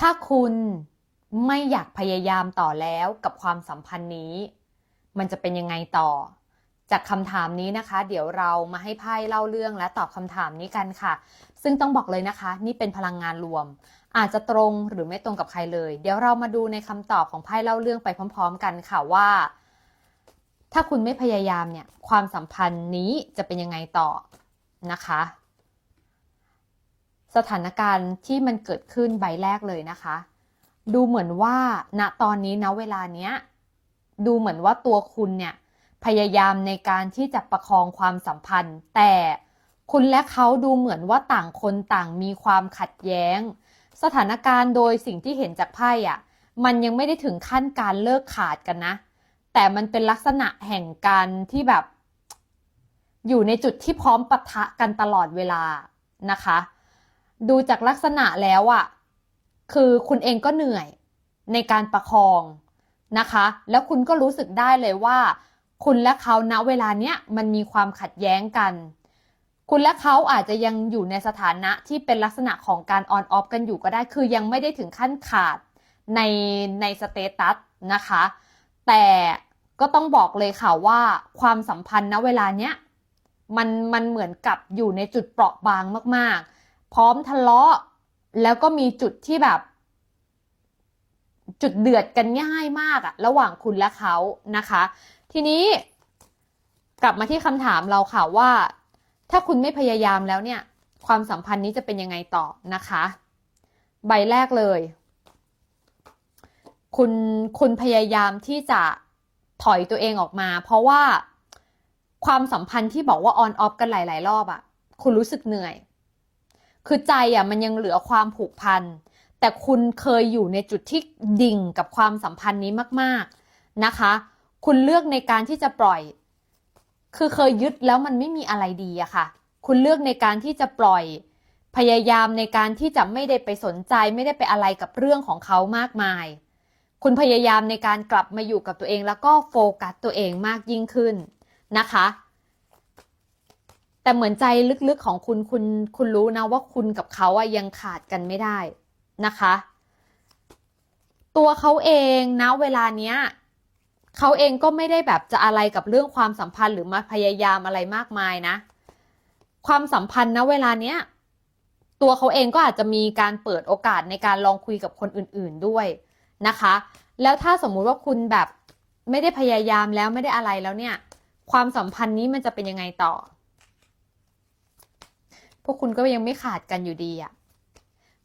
ถ้าคุณไม่อยากพยายามต่อแล้วกับความสัมพันธ์นี้ มันจะเป็นยังไงต่อ จากคำถามนี้นะคะ เดี๋ยวเรามาให้ไพ่เล่าเรื่องและตอบคำถามนี้กันค่ะ ซึ่งต้องบอกเลยนะคะ นี่เป็นพลังงานรวม อาจจะตรงหรือไม่ตรงกับใครเลย เดี๋ยวเรามาดูในคำตอบของไพ่เล่าเรื่องไปพร้อม ๆ กันค่ะว่า ถ้าคุณไม่พยายามเนี่ย ความสัมพันธ์นี้จะเป็นยังไงต่อนะคะ สถานการณ์ที่มันเกิดขึ้นใบแรกเลยนะคะ ดูเหมือนว่าณตอนนี้นะเวลาเนี้ยดูเหมือนว่าตัวคุณเนี่ยพยายามในการที่จะประคองความสัมพันธ์ แต่คุณและเขาดูเหมือนว่าต่างคนต่างมีความขัดแย้ง สถานการณ์โดยสิ่งที่เห็นจากไพ่อะมันยังไม่ได้ถึงขั้นการเลิกขาดกันนะ แต่มันเป็นลักษณะแห่งการที่แบบ อยู่ในจุดที่พร้อมปะทะกันตลอดเวลานะคะ ดูจากลักษณะแล้วอะคือคุณเองก็เหนื่อยในการประคองนะคะ แล้วคุณก็รู้สึกได้เลยว่า คุณและเขาณเวลาเนี้ยมันมีความขัดแย้งกัน คุณและเขาอาจจะยังอยู่ในสถานะที่เป็นลักษณะของการออนออฟกันอยู่ก็ได้ คือยังไม่ได้ถึงขั้นขาดในในสเตตัสนะคะ แต่ก็ต้องบอกเลยค่ะว่าความสัมพันธ์ณเวลาเนี้ยมันมันเหมือนกับอยู่ในจุดเปราะบางมากๆ พร้อมทะเลาะ แล้วก็มีจุดที่แบบ จุดเดือดกันง่ายมากอะระหว่างคุณและเขานะคะ ทีนี้กลับมาที่คำถามเราค่ะว่า ถ้าคุณไม่พยายามแล้วเนี่ย ความสัมพันธ์นี้จะเป็นยังไงต่อนะคะ ใบแรกเลย คุณคุณพยายามที่จะถอยตัวเองออกมา เพราะว่าความสัมพันธ์ที่บอกว่าออนออฟกันหลาย ๆ รอบอะคุณรู้สึกเหนื่อย คือใจอะมันยังเหลือความผูกพัน แต่คุณเคยอยู่ในจุดที่ดิ่งกับความสัมพันธ์นี้มากๆนะคะ คุณเลือกในการที่จะปล่อย คือเคยยึดแล้วมันไม่มีอะไรดีอะค่ะ คุณเลือกในการที่จะปล่อย พยายามในการที่จะไม่ได้ไปสนใจ ไม่ได้ไปอะไรกับเรื่องของเขามากมาย คุณพยายามในการกลับมาอยู่กับตัวเองแล้วก็โฟกัสตัวเองมากยิ่งขึ้นนะคะ แต่เหมือนใจลึกๆของคุณคุณคุณรู้นะว่าคุณกับเขาอะยังขาดกันไม่ได้นะคะ ตัวเขาเองนะเวลาเนี้ยเขาเองก็ไม่ได้แบบจะอะไรกับเรื่องความสัมพันธ์หรือมาพยายามอะไรมากมายนะ ความสัมพันธ์นะเวลาเนี้ยตัวเขาเองก็อาจจะมีการเปิดโอกาสในการลองคุยกับคนอื่น ๆด้วยนะคะ แล้วถ้าสมมุติว่าคุณแบบไม่ได้พยายามแล้วไม่ได้อะไรแล้วเนี่ย ความสัมพันธ์นี้มันจะเป็นยังไงต่อ วกคุณก็ยังไม่ขาดกันอยู่ดีอะ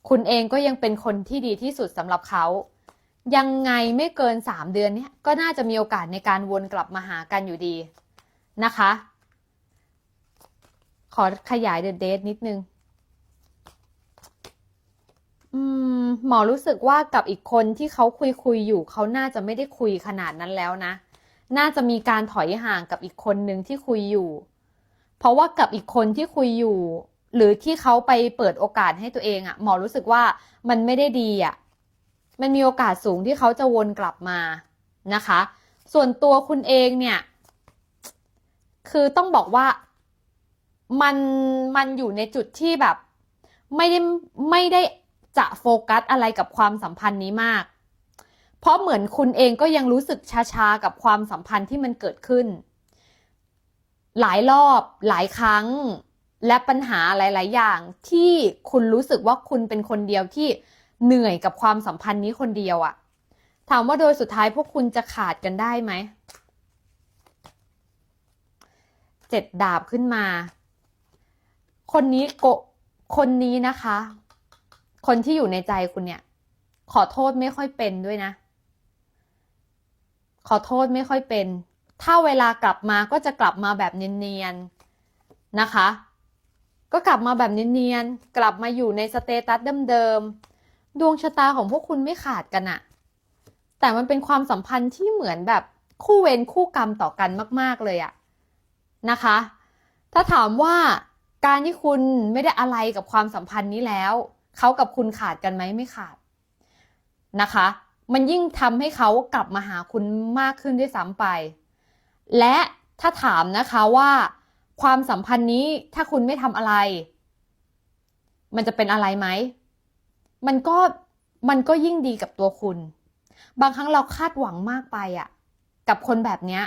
คุณเองก็ยังเป็นคนที่ดีที่สุดสำหรับเขา ยังไงไม่เกินสามเดือนเนี้ยก็น่าจะมีโอกาสในการวนกลับมาหากันอยู่ดีนะคะ ขอขยายเด e d เด e นิดนึงอืมหมอรู้สึกว่ากับอีกคนที่เขาคุยคุยอยู่เขาน่าจะไม่ได้คุยขนาดนั้นแล้วนะ น่าจะมีการถอยห่างกับอีกคนหนึ่งที่คุยอยู่ เพราะว่ากับอีกคนที่คุยอยู่ หรือที่เขาไปเปิดโอกาสให้ตัวเองอะหมอรู้สึกว่ามันไม่ได้ดีอะ มันมีโอกาสสูงที่เขาจะวนกลับมานะคะ ส่วนตัวคุณเองเนี่ย คือต้องบอกว่ามันมันอยู่ในจุดที่แบบ ไม่ได้ไม่ได้จะโฟกัสอะไรกับความสัมพันธ์นี้มาก เพราะเหมือนคุณเองก็ยังรู้สึกชาๆกับความสัมพันธ์ที่มันเกิดขึ้น หลายรอบหลายครั้ง และปัญหาหลาย ๆ อย่างที่คุณรู้สึกว่าคุณเป็นคนเดียวที่เหนื่อยกับความสัมพันธ์นี้คนเดียวอะถามว่าโดยสุดท้ายพวกคุณจะขาดกันได้ไหมเจ็ดดาบขึ้นมา คนนี้โกคนนี้นะคะ คนที่อยู่ในใจคุณเนี่ย ขอโทษไม่ค่อยเป็นด้วยนะ ขอโทษไม่ค่อยเป็น ถ้าเวลากลับมาก็จะกลับมาแบบเนียนๆนะคะ ก็กลับมาแบบเนียนๆ กลับมาอยู่ในสเตตัสเดิมๆ ดวงชะตาของพวกคุณไม่ขาดกันอะแต่มันเป็นความสัมพันธ์ที่เหมือนแบบคู่เวรคู่กรรมต่อกันมาก ๆ เลยอะนะคะ ถ้าถามว่าการที่คุณไม่ได้อะไรกับความสัมพันธ์นี้แล้ว เขากับคุณขาดกันไหมไม่ขาดนะคะ มันยิ่งทำให้เขากลับมาหาคุณมากขึ้นด้วยซ้ำไป และถ้าถามนะคะว่า ความสัมพันธ์นี้ถ้าคุณไม่ทำอะไร มันจะเป็นอะไรไหม มันก็มันก็ยิ่งดีกับตัวคุณ บางครั้งเราคาดหวังมากไปอะกับคนแบบเนี้ย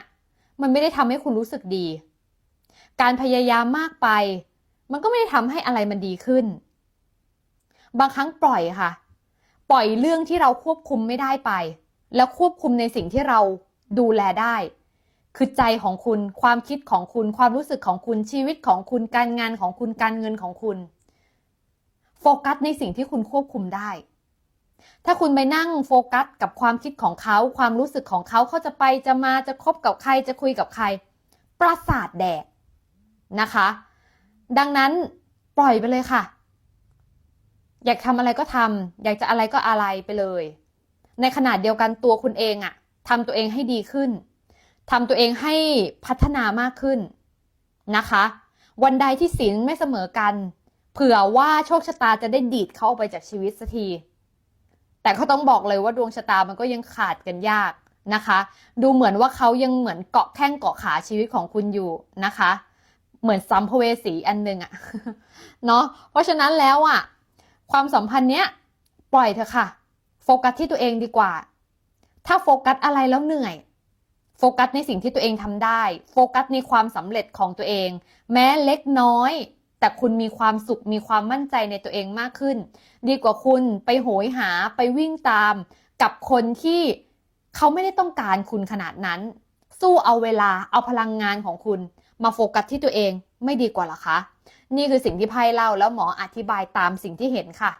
มันไม่ได้ทำให้คุณรู้สึกดี การพยายามมากไป มันก็ไม่ได้ทำให้อะไรมันดีขึ้น บางครั้งปล่อยค่ะ ปล่อยเรื่องที่เราควบคุมไม่ได้ไป แล้วควบคุมในสิ่งที่เราดูแลได้ คือใจของคุณความคิดของคุณ ความรู้สึกของคุณชีวิตของคุณการงานของคุณการเงินของคุณ โฟกัสในสิ่งที่คุณควบคุมได้ ถ้าคุณไปนั่งโฟกัสกับความคิดของเขา ความรู้สึกของเขาเขาจะไปจะมาจะคบกับใครจะคุยกับใคร ประสาทแดกนะคะ ดังนั้นปล่อยไปเลยค่ะ อยากทำอะไรก็ทำอยากจะอะไรก็อะไรไปเลย ในขณะเดียวกันตัวคุณเองอะทำตัวเองให้ดีขึ้น ทำตัวเองให้พัฒนามากขึ้นนะคะ วันใดที่ศีลไม่เสมอกัน เผื่อว่าโชคชะตาจะได้ดีดเขาออกไปจากชีวิตสักที แต่ก็ต้องบอกเลยว่าดวงชะตามันก็ยังขาดกันยากนะคะ ดูเหมือนว่าเขายังเหมือนเกาะแข้งเกาะขาชีวิตของคุณอยู่นะคะ เหมือนซัมภเวสีอันหนึ่งอะเนาะเพราะฉะนั้นแล้วอะความสัมพันธ์เนี้ยปล่อยเถอะค่ะ โฟกัสที่ตัวเองดีกว่า ถ้าโฟกัสอะไรแล้วเหนื่อย โฟกัสในสิ่งที่ตัวเองทำได้ โฟกัสในความสำเร็จของตัวเอง แม้เล็กน้อย แต่คุณมีความสุขมีความมั่นใจในตัวเองมากขึ้น ดีกว่าคุณไปโหยหาไปวิ่งตาม กับคนที่เขาไม่ได้ต้องการคุณขนาดนั้น สู้เอาเวลาเอาพลังงานของคุณ มาโฟกัสที่ตัวเองไม่ดีกว่าหรอคะ นี่คือสิ่งที่ไพ่เล่าแล้วหมออธิบายตามสิ่งที่เห็นค่ะ